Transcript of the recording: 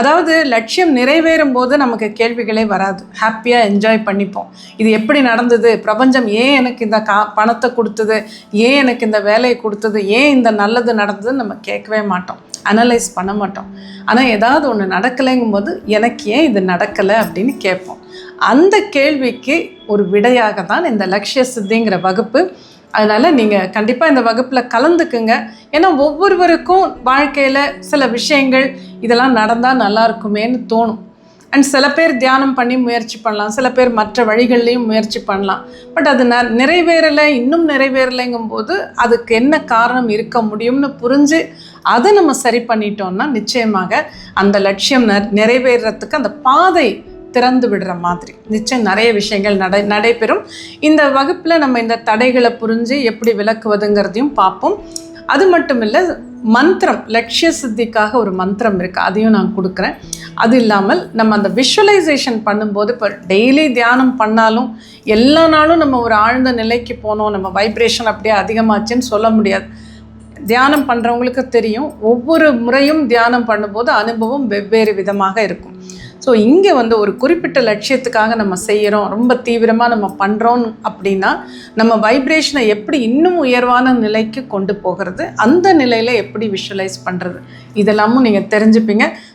அதாவது லட்சியம் நிறைவேறும் போது நமக்கு கேள்விகளே வராது. ஹாப்பியாக என்ஜாய் பண்ணிப்போம். இது எப்படி நடந்தது? பிரபஞ்சம் ஏன் எனக்கு இந்த கா பணத்தை கொடுத்தது? ஏன் எனக்கு இந்த வேலையை கொடுத்தது? ஏன் இந்த நல்லது நடந்ததுன்னு நம்ம கேட்கவே மாட்டோம். அனலைஸ் பண்ண மாட்டோம். ஆனால் ஏதாவது ஒன்று நடக்கலைங்கும் போது எனக்கு ஏன் இது நடக்கலை அப்படின்னு கேட்போம். அந்த கேள்விக்கு ஒரு விடையாக தான் இந்த லட்சிய சித்திங்கிற வகுப்பு அதனால் நீங்கள் கண்டிப்பாக இந்த வகுப்பில் கலந்துக்குங்க. ஏன்னா ஒவ்வொருவருக்கும் வாழ்க்கையில் சில விஷயங்கள் இதெல்லாம் நடந்தால் நல்லா இருக்குமேன்னு தோணும். அண்ட் சில பேர் தியானம் பண்ணி முயற்சி பண்ணலாம். சில பேர் மற்ற வழிகள்லையும் முயற்சி பண்ணலாம். பட் அது ந நிறைவேறலை இன்னும் நிறைவேறலைங்கும் போது அதுக்கு என்ன காரணம் இருக்க முடியும்னு புரிஞ்சு அதை நம்ம சரி பண்ணிட்டோம்னா நிச்சயமாக அந்த லட்சியம் நிறைவேறத்துக்கு அந்த பாதை திறந்து விடுற மாதிரி. நிச்சயம் நிறைய விஷயங்கள் நடை நடைபெறும். இந்த வகுப்பில் நம்ம இந்த தடைகளை புரிஞ்சு எப்படி விளக்குவதுங்கிறதையும் பார்ப்போம். அது மட்டும் இல்லை மந்திரம் லட்சிய சித்திக்காக ஒரு மந்திரம் இருக்குது அதையும் நான் கொடுக்குறேன். அது இல்லாமல் நம்ம அந்த விஷுவலைசேஷன் பண்ணும்போது இப்போ டெய்லி தியானம் பண்ணாலும் எல்லா நாளும் நம்ம ஒரு ஆழ்ந்த நிலைக்கு போனோம் நம்ம வைப்ரேஷன் அப்படியே அதிகமாச்சுன்னு சொல்ல முடியாது. தியானம் பண்ணுறவங்களுக்கு தெரியும் ஒவ்வொரு முறையும் தியானம் பண்ணும்போது அனுபவம் வெவ்வேறு விதமாக இருக்கும். ஸோ இங்கே வந்து ஒரு குறிப்பிட்ட லட்சியத்துக்காக நம்ம செய்கிறோம் ரொம்ப தீவிரமாக நம்ம பண்ணுறோம் அப்படின்னா நம்ம வைப்ரேஷனை எப்படி இன்னும் உயர்வான நிலைக்கு கொண்டு போகிறது அந்த நிலையில் எப்படி விஷுவலைஸ் பண்ணுறது இதெல்லாமும் நீங்கள் தெரிஞ்சுப்பீங்க.